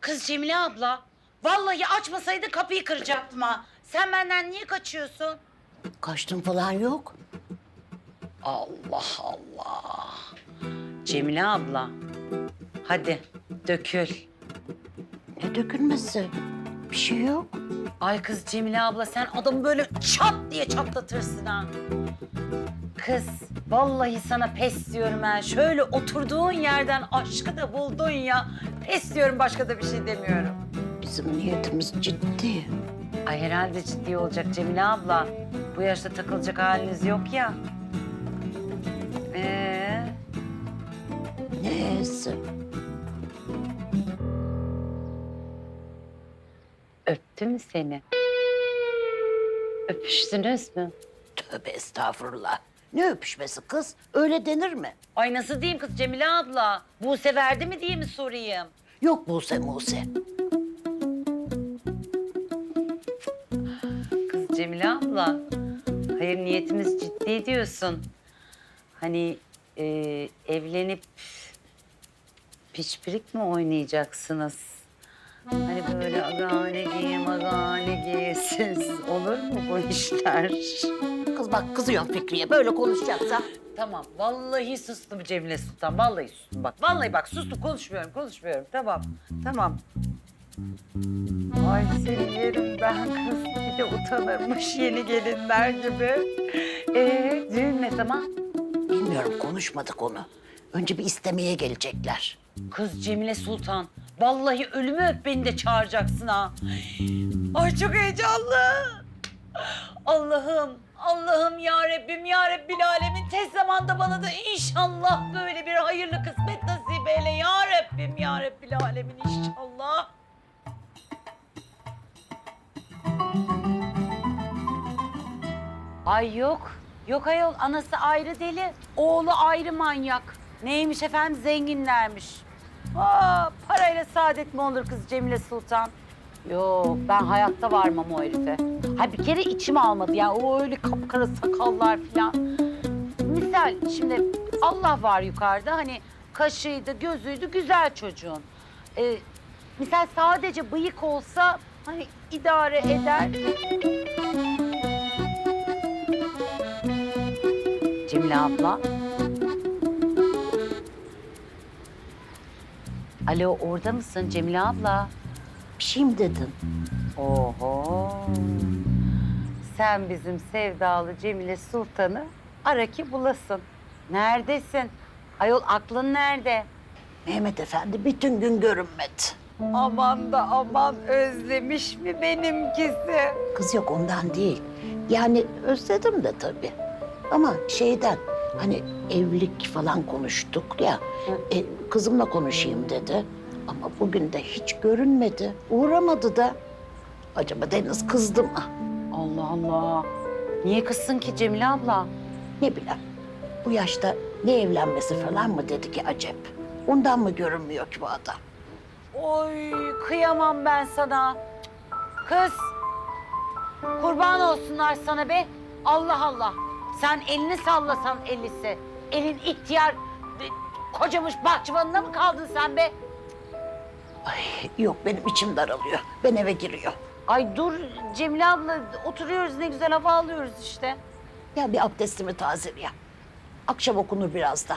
Kız Cemile abla. Vallahi açmasaydı kapıyı kıracaktım ha. Sen benden niye kaçıyorsun? Kaçtım falan yok. Allah Allah. Cemile abla. Hadi dökül. Ne dökülmesi? Bir şey yok. Ay kız Cemile abla sen adamı böyle çat diye çatlatırsın ha. Kız vallahi sana pes diyorum ha. Şöyle oturduğun yerden aşkı da buldun ya. Pes diyorum başka da bir şey demiyorum. Bizim niyetimiz ciddi. Ay herhalde ciddi olacak Cemile abla. Bu yaşta takılacak haliniz yok ya. Ee, Neyse. öptü mü seni? Öpüştünüz mü? Tövbe estağfurullah. Ne öpüşmesi kız? Öyle denir mi? Ay nasıl diyeyim kız Cemile abla? Buse verdi mi diye mi sorayım? Yok Buse Muse. Kız Cemile abla, hayır niyetimiz ciddi diyorsun. Hani e, evlenip piçpirik mi oynayacaksınız? Hani böyle agane giy, magane giysiz olur mu bu işler? Kız bak kızıyorum Fikriye. Böyle konuşacaksa. Tamam, vallahi sustum Cemile Sultan, vallahi sustum bak. Vallahi bak sustum, konuşmuyorum, konuşmuyorum. Tamam, tamam. Ay seni yerim ben kız. Bir de utanırmış yeni gelinler gibi. Ee, düğün ne zaman? Bilmiyorum konuşmadık onu. Önce bir istemeye gelecekler. Kız Cemile Sultan, vallahi ölümü öp beni de çağıracaksın ha. Ay çok heyecanlı. Allah'ım, Allah'ım ya Rabbim ya Rabbil Alemin tez zamanda bana da inşallah böyle bir hayırlı kısmet nasip eyle ya Rabbim ya Rabbil Alemin inşallah. Ay yok. Yok ayol anası ayrı deli, oğlu ayrı manyak. Neymiş efendim zenginlermiş. Aa, parayla saadet mi olur kız Cemile Sultan? Yok ben hayatta varmam o herife. Ha bir kere içim almadı ya o öyle kapkara sakallar falan. Misal şimdi Allah var yukarıda hani kaşıydı gözüydü güzel çocuğun. Ee, misal sadece bıyık olsa hani idare eder. Cemile abla. Alo orada mısın Cemile abla? Bir şey mi dedin? Oho. Sen bizim sevdalı Cemile Sultan'ı ara ki bulasın. Neredesin? Ayol aklın nerede? Mehmet Efendi bütün gün görünmedi. Aman da aman özlemiş mi benimkisi? Kız yok ondan değil. Yani özledim de tabii. Ama şeyden hani evlilik falan konuştuk ya. E, kızımla konuşayım dedi. Ama bugün de hiç görünmedi. Uğramadı da. Acaba Deniz kızdı mı? Allah Allah. Niye kızsın ki Cemile abla? Ne bileyim. Bu yaşta ne evlenmesi falan mı dedi ki acep? Ondan mı görünmüyor ki bu adam? Oy kıyamam ben sana. Kız kurban olsunlar sana be. Allah Allah. Sen elini sallasan ellisi. Elin ihtiyar e, kocamış bahçıvanına mı kaldın sen be? Ay yok benim içim daralıyor. Ben eve giriyor. Ay dur Cemile abla oturuyoruz ne güzel hava alıyoruz işte. Ya bir abdestimi tazele ya. Akşam okunur biraz da.